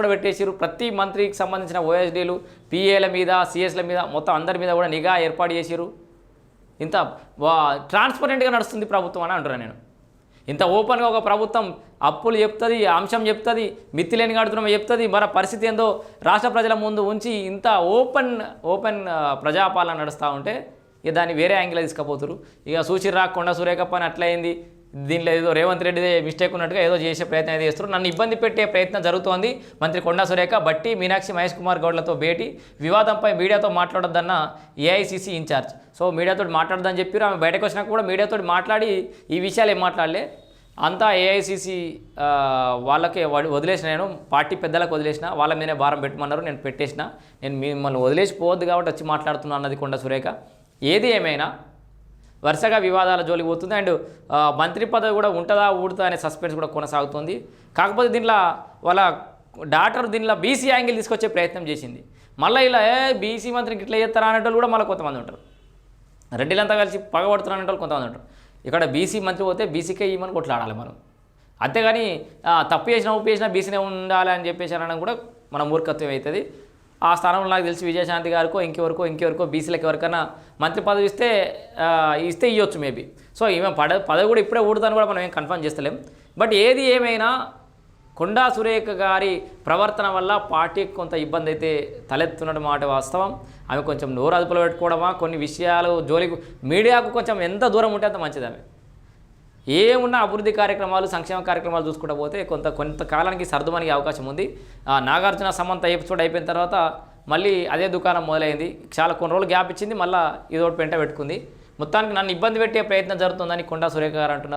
కూడా పెట్టేసారు ప్రతి మంత్రికి సంబంధించిన ఓఎస్డీలు పిఏల మీద సిఎస్ల మీద మొత్తం అందరి మీద కూడా నిఘా ఏర్పాటు చేశారు ఇంత ట్రాన్స్పరెంట్గా నడుస్తుంది ప్రభుత్వం అని అంటున్నాను నేను. ఇంత ఓపెన్గా ఒక ప్రభుత్వం అప్పులు చెప్తుంది అంశం చెప్తుంది మిత్తిలేని కడుతున్నాం చెప్తుంది మన పరిస్థితి ఏందో రాష్ట్ర ప్రజల ముందు ఉంచి ఇంత ఓపెన్ ఓపెన్ ప్రజాపాలన నడుస్తూ ఉంటే ఇక దాన్ని వేరే యాంగిల్ తీసుకుపోతురు ఇక సూచి రాకుండా సురేఖ పని అట్లయింది. దీనిలో ఏదో రేవంత్ రెడ్డి మిస్టేక్ ఉన్నట్టుగా ఏదో చేసే ప్రయత్నం అయితే చేస్తారు నన్ను ఇబ్బంది పెట్టే ప్రయత్నం జరుగుతోంది. మంత్రి కొండా సురేఖ బట్టి మీనాక్షి మహేష్ కుమార్ గౌడ్లతో భేటీ. వివాదంపై మీడియాతో మాట్లాడొద్దన్న ఏఐసిసి ఇన్ఛార్జ్. సో మీడియాతో మాట్లాడదని చెప్పారు. ఆమె బయటకు వచ్చినా కూడా మీడియాతో మాట్లాడి ఈ విషయాలు ఏం మాట్లాడలే. అంతా ఏఐసిసి వాళ్ళకే వదిలేసిన నేను. పార్టీ పెద్దలకు వదిలేసిన. వాళ్ళ మీదనే భారం పెట్టమన్నారు. నేను పెట్టేసిన. నేను మిమ్మల్ని వదిలేసిపోవద్దు కాబట్టి వచ్చి మాట్లాడుతున్నాను అన్నది కొండ సురేఖ. ఏది ఏమైనా వరుసగా వివాదాల జోలికి పోతుంది. అండ్ మంత్రి పదవి కూడా ఉంటుందా ఊడుతుందా అనే సస్పెన్స్ కూడా కొనసాగుతుంది. కాకపోతే దీంట్లో వాళ్ళ డాక్టర్ దీనిలో బీసీ యాంగిల్ తీసుకొచ్చే ప్రయత్నం చేసింది. మళ్ళీ ఇలా ఏ బీసీ మంత్రికి ఇట్లా చేస్తారా? అనేటోళ్ళు కూడా మళ్ళీ కొంతమంది ఉంటారు. రెడ్డిలంతా కలిసి పగబడుతున్నారు అనేటోళ్ళు కొంతమంది ఉంటారు. ఇక్కడ బీసీ మంత్రి పోతే బీసీకే ఇవ్వమని కొట్లాడాలి మనం? అంతేగాని తప్పు చేసినా ఉప్పు చేసినా బీసీనే ఉండాలి అని చెప్పేసి అనడం కూడా మన మూర్ఖత్వం అవుతుంది. ఆ స్థానంలో నాకు తెలిసి విజయశాంతి గారికో ఇంకెవరికో ఇంకెవరికో బీసీలకు ఎవరికైనా మంత్రి పదవి ఇస్తే ఇస్తే ఇవ్వచ్చు మేబీ. సో ఈమె పద పదవి కూడా ఇప్పుడే ఊడుతాను కూడా మనం ఏం కన్ఫర్మ్ చేస్తలేం. బట్ ఏది ఏమైనా కొండా సురేఖ గారి ప్రవర్తన వల్ల పార్టీకి కొంత ఇబ్బంది అయితే తలెత్తున్నట్టు మాట వాస్తవం. ఆమె కొంచెం నోరు అదుపులో పెట్టుకోవడమా? కొన్ని విషయాలు జోలికి మీడియాకు కొంచెం ఎంత దూరం ఉంటే అంత మంచిది ఆమె. ఏమున్నా అభివృద్ధి కార్యక్రమాలు సంక్షేమ కార్యక్రమాలు చూసుకుంటూ పోతే కొంత కొంతకాలానికి సర్దుమనిగే అవకాశం ఉంది. నాగార్జున సమంత ఎపిసోడ్ అయిపోయిన తర్వాత మళ్ళీ అదే దుకాణం మొదలైంది. చాలా కొన్ని రోజులు గ్యాప్ ఇచ్చింది మళ్ళీ ఇదొకటి పెంట పెట్టుకుంది. మొత్తానికి నన్ను ఇబ్బంది పెట్టే ప్రయత్నం జరుగుతుందని కొండా సురేఖ గారు అంటున్నారు.